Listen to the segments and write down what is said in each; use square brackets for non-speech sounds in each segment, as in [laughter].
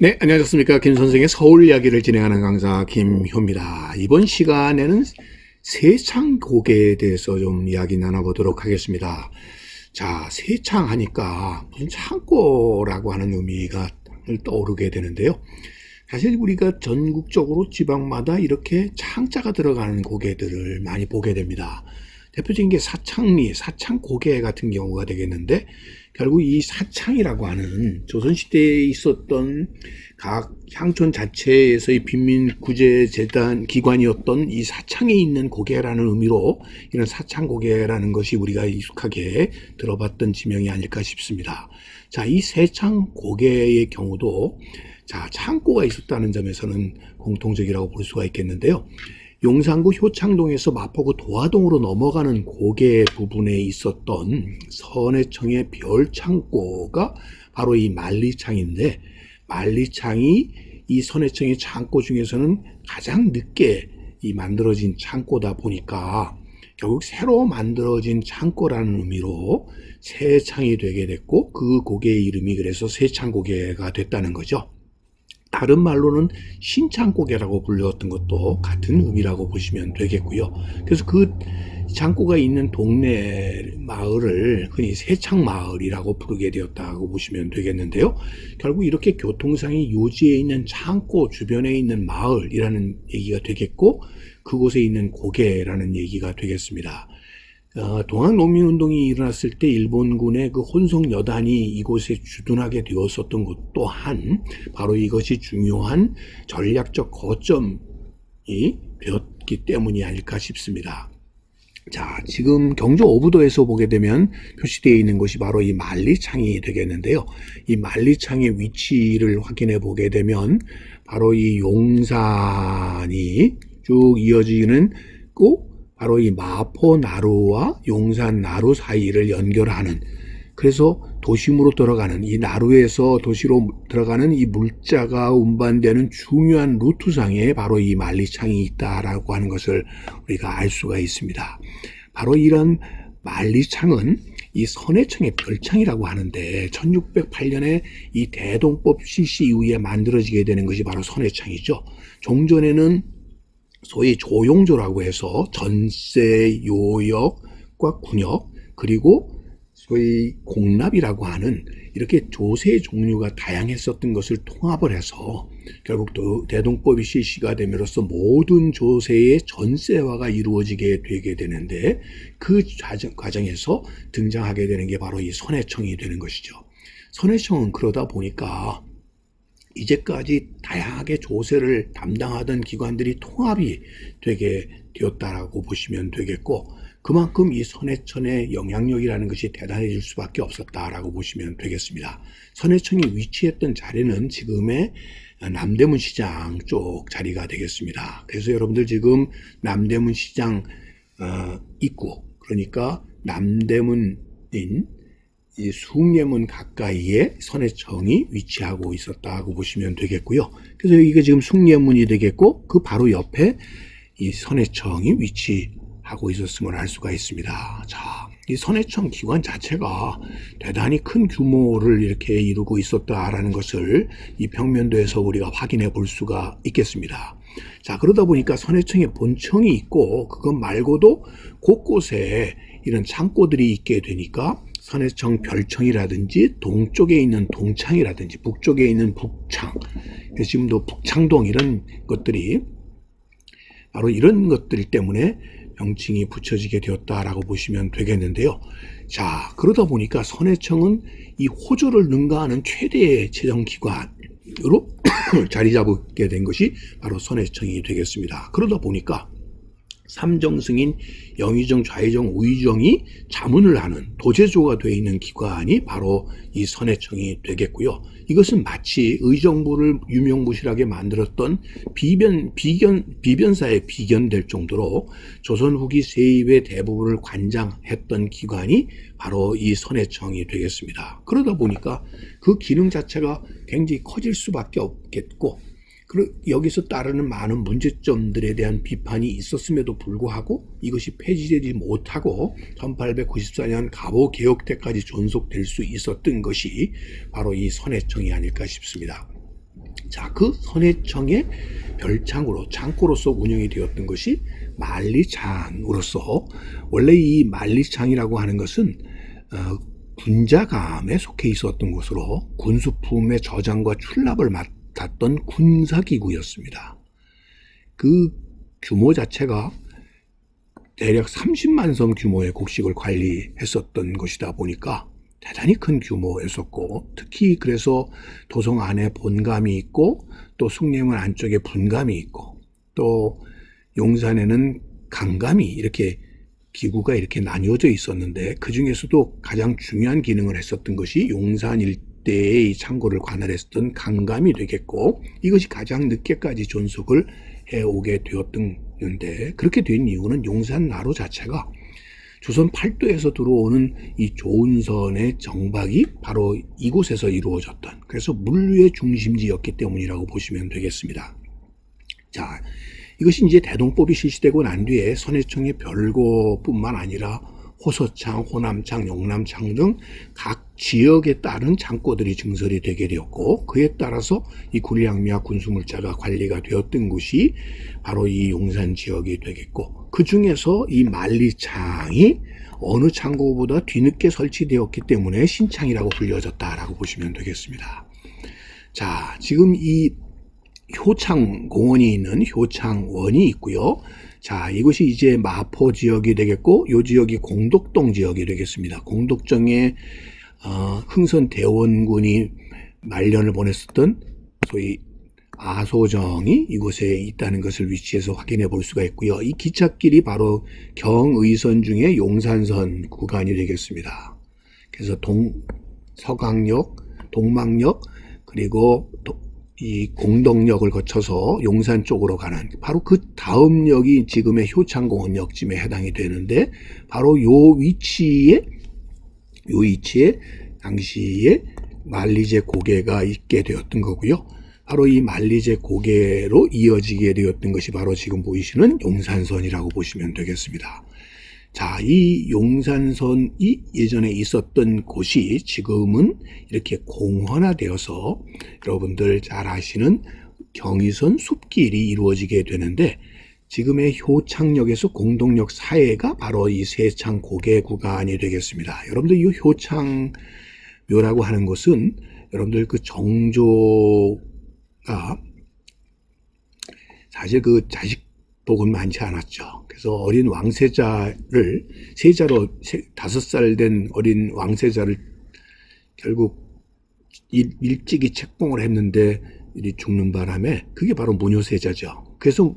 네, 안녕하셨습니까. 김 선생의 서울 이야기를 진행하는 강사 김효입니다. 이번 시간에는 세창고개에 대해서 좀 이야기 나눠보도록 하겠습니다. 자, 세창 하니까 무슨 창고라고 하는 의미가 떠오르게 되는데요. 사실 우리가 전국적으로 지방마다 이렇게 창자가 들어가는 고개들을 많이 보게 됩니다. 대표적인 게 사창리, 사창고개 같은 경우가 되겠는데 결국 이 사창이라고 하는 조선시대에 있었던 각 향촌 자체에서의 빈민구제재단 기관이었던 이 사창에 있는 고개라는 의미로 이런 사창고개라는 것이 우리가 익숙하게 들어봤던 지명이 아닐까 싶습니다. 자, 이 세창고개의 경우도 자, 창고가 있었다는 점에서는 공통적이라고 볼 수가 있겠는데요. 용산구 효창동에서 마포구 도화동으로 넘어가는 고개 부분에 있었던 선해청의 별창고가 바로 이 만리창인데 만리창이 이 선해청의 창고 중에서는 가장 늦게 이 만들어진 창고다 보니까 결국 새로 만들어진 창고라는 의미로 새 창이 되게 됐고 그 고개의 이름이 그래서 세창고개가 됐다는 거죠. 다른 말로는 신창고개라고 불렸던 것도 같은 의미라고 보시면 되겠고요. 그래서 그 창고가 있는 동네 마을을 흔히 세창마을이라고 부르게 되었다고 보시면 되겠는데요. 결국 이렇게 교통상의 요지에 있는 창고 주변에 있는 마을이라는 얘기가 되겠고 그곳에 있는 고개라는 얘기가 되겠습니다. 어, 동학농민운동이 일어났을 때 일본군의 그 혼성 여단이 이곳에 주둔하게 되었었던 것 또한 바로 이것이 중요한 전략적 거점이 되었기 때문이 아닐까 싶습니다. 자, 지금 경주 오부도에서 보게 되면 표시되어 있는 것이 바로 이 만리창이 되겠는데요. 이 만리창의 위치를 확인해 보게 되면 바로 이 용산이 쭉 이어지는 꼭 바로 이 마포 나루와 용산 나루 사이를 연결하는 그래서 도심으로 들어가는 이 나루에서 도시로 들어가는 이 물자가 운반되는 중요한 루트상에 바로 이 만리창이 있다라고 하는 것을 우리가 알 수가 있습니다. 바로 이런 만리창은 이 선해청의 별창이라고 하는데 1608년에 이 대동법 실시 이후에 만들어지게 되는 것이 바로 선해청이죠. 종전에는 소위 조용조라고 해서 전세, 요역과 군역 그리고 소위 공납이라고 하는 이렇게 조세 종류가 다양했었던 것을 통합을 해서 결국 또 대동법이 실시가 됨으로써 모든 조세의 전세화가 이루어지게 되게 되는데 그 과정에서 등장하게 되는 게 바로 이 선해청이 되는 것이죠. 선해청은 그러다 보니까 이제까지 다양하게 조세를 담당하던 기관들이 통합이 되게 되었다라고 보시면 되겠고 그만큼 이 선해천의 영향력이라는 것이 대단해질 수밖에 없었다라고 보시면 되겠습니다. 선해천이 위치했던 자리는 지금의 남대문 시장 쪽 자리가 되겠습니다. 그래서 여러분들 지금 남대문 시장 어, 입구 그러니까 남대문인 이 숭례문 가까이에 선해청이 위치하고 있었다고 보시면 되겠고요. 그래서 이게 지금 숭례문이 되겠고 그 바로 옆에 이 선해청이 위치하고 있었음을 알 수가 있습니다. 자, 이 선해청 기관 자체가 대단히 큰 규모를 이렇게 이루고 있었다라는 것을 이 평면도에서 우리가 확인해 볼 수가 있겠습니다. 자, 그러다 보니까 선해청에 본청이 있고 그것 말고도 곳곳에 이런 창고들이 있게 되니까 선해청 별청이라든지 동쪽에 있는 동창이라든지 북쪽에 있는 북창 지금도 북창동 이런 것들이 바로 이런 것들 때문에 명칭이 붙여지게 되었다라고 보시면 되겠는데요. 자 그러다 보니까 선해청은 이 호조를 능가하는 최대의 재정기관으로 [coughs] 자리 잡게 된 것이 바로 선해청이 되겠습니다. 그러다 보니까 삼정승인 영의정, 좌의정, 우의정이 자문을 하는 도제조가 되어 있는 기관이 바로 이 선해청이 되겠고요. 이것은 마치 의정부를 유명무실하게 만들었던 비변, 비견, 비변사에 비견될 정도로 조선 후기 세입의 대부분을 관장했던 기관이 바로 이 선해청이 되겠습니다. 그러다 보니까 그 기능 자체가 굉장히 커질 수밖에 없겠고 여기서 따르는 많은 문제점들에 대한 비판이 있었음에도 불구하고 이것이 폐지되지 못하고 1894년 갑오 개혁 때까지 존속될 수 있었던 것이 바로 이 선해청이 아닐까 싶습니다. 자, 그 선해청의 별창으로 창고로서 운영이 되었던 것이 만리창으로서 원래 이 만리창이라고 하는 것은 어, 군자감에 속해 있었던 곳으로 군수품의 저장과 출납을 맡 았던 군사기구였습니다. 그 규모 자체가 대략 30만 성 규모의 곡식을 관리했었던 것이다 보니까 대단히 큰 규모였었고 특히 그래서 도성 안에 본감이 있고 또 숭례문 안쪽에 분감이 있고 또 용산에는 강감이 이렇게 기구가 이렇게 나뉘어져 있었는데 그 중에서도 가장 중요한 기능을 했었던 것이 용산 일 이 창고를 관할했었던 강감이 되겠고 이것이 가장 늦게까지 존속을 해오게 되었던데 그렇게 된 이유는 용산 나루 자체가 조선 팔도에서 들어오는 이 조은선의 정박이 바로 이곳에서 이루어졌던 그래서 물류의 중심지였기 때문이라고 보시면 되겠습니다. 자, 이것이 이제 대동법이 실시되고 난 뒤에 선해청의 별고뿐만 아니라 호서창, 호남창, 영남창 등 각 지역에 따른 창고들이 증설이 되게 되었고 그에 따라서 이 군량미와 군수물자가 관리가 되었던 곳이 바로 이 용산 지역이 되겠고 그 중에서 이 만리창이 어느 창고보다 뒤늦게 설치되었기 때문에 신창이라고 불려졌다라고 보시면 되겠습니다. 자, 지금 이 효창 공원이 있는 효창원이 있고요. 자, 이곳이 이제 마포 지역이 되겠고, 요 지역이 공덕동 지역이 되겠습니다. 공덕정에 어, 흥선 대원군이 말년을 보냈었던 소위 아소정이 이곳에 있다는 것을 위치해서 확인해 볼 수가 있고요. 이 기찻길이 바로 경의선 중에 용산선 구간이 되겠습니다. 그래서 동 서강역, 동막역 그리고 도, 이 공덕역을 거쳐서 용산 쪽으로 가는 바로 그 다음 역이 지금의 효창공원역쯤에 해당이 되는데 바로 요 위치에 요 위치에 당시에 만리제 고개가 있게 되었던 거고요. 바로 이 만리제 고개로 이어지게 되었던 것이 바로 지금 보이시는 용산선이라고 보시면 되겠습니다. 자, 이 용산선이 예전에 있었던 곳이 지금은 이렇게 공헌화되어서 여러분들 잘 아시는 경의선 숲길이 이루어지게 되는데 지금의 효창역에서 공동역 사이가 바로 이 세창 고개 구간이 되겠습니다. 여러분들 이 효창묘라고 하는 것은 여러분들 그 정조가 사실 그 자식 복은 많지 않았죠. 그래서 어린 왕세자를 세자로 다섯 살 된 어린 왕세자를 결국 일, 일찍이 책봉을 했는데 죽는 바람에 그게 바로 무효세자죠. 그래서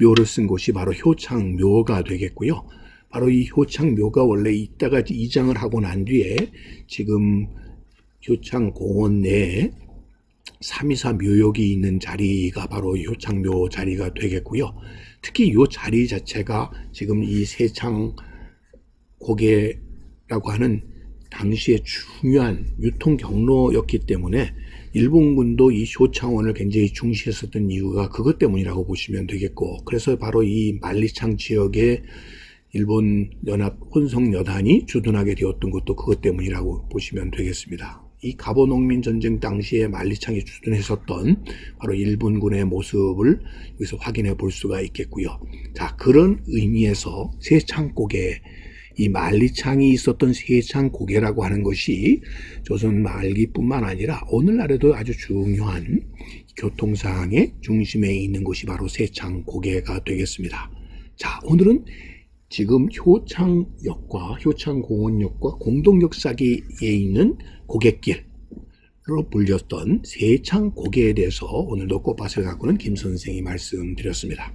묘를 쓴 곳이 바로 효창묘가 되겠고요. 바로 이 효창묘가 원래 이따가 이장을 하고 난 뒤에 지금 효창공원 내에 324 묘역이 있는 자리가 바로 효창묘 자리가 되겠고요. 특히 이 자리 자체가 지금 이 세창 고개라고 하는 당시에 중요한 유통 경로였기 때문에 일본군도 이 효창원을 굉장히 중시했었던 이유가 그것 때문이라고 보시면 되겠고 그래서 바로 이 만리창 지역에 일본 연합 혼성 여단이 주둔하게 되었던 것도 그것 때문이라고 보시면 되겠습니다. 이 가보농민 전쟁 당시에 만리창에 주둔했었던 바로 일본군의 모습을 여기서 확인해 볼 수가 있겠고요. 자, 그런 의미에서 세창고개 이 만리창이 있었던 세창고개라고 하는 것이 조선 말기뿐만 아니라 오늘날에도 아주 중요한 교통상의 중심에 있는 곳이 바로 세창고개가 되겠습니다. 자, 오늘은 지금 효창역과 효창공원역과 공동역 사기에 있는 고갯길로 불렸던 세창 고개에 대해서 오늘도 꽃밭을 가꾸는 김 선생이 말씀드렸습니다.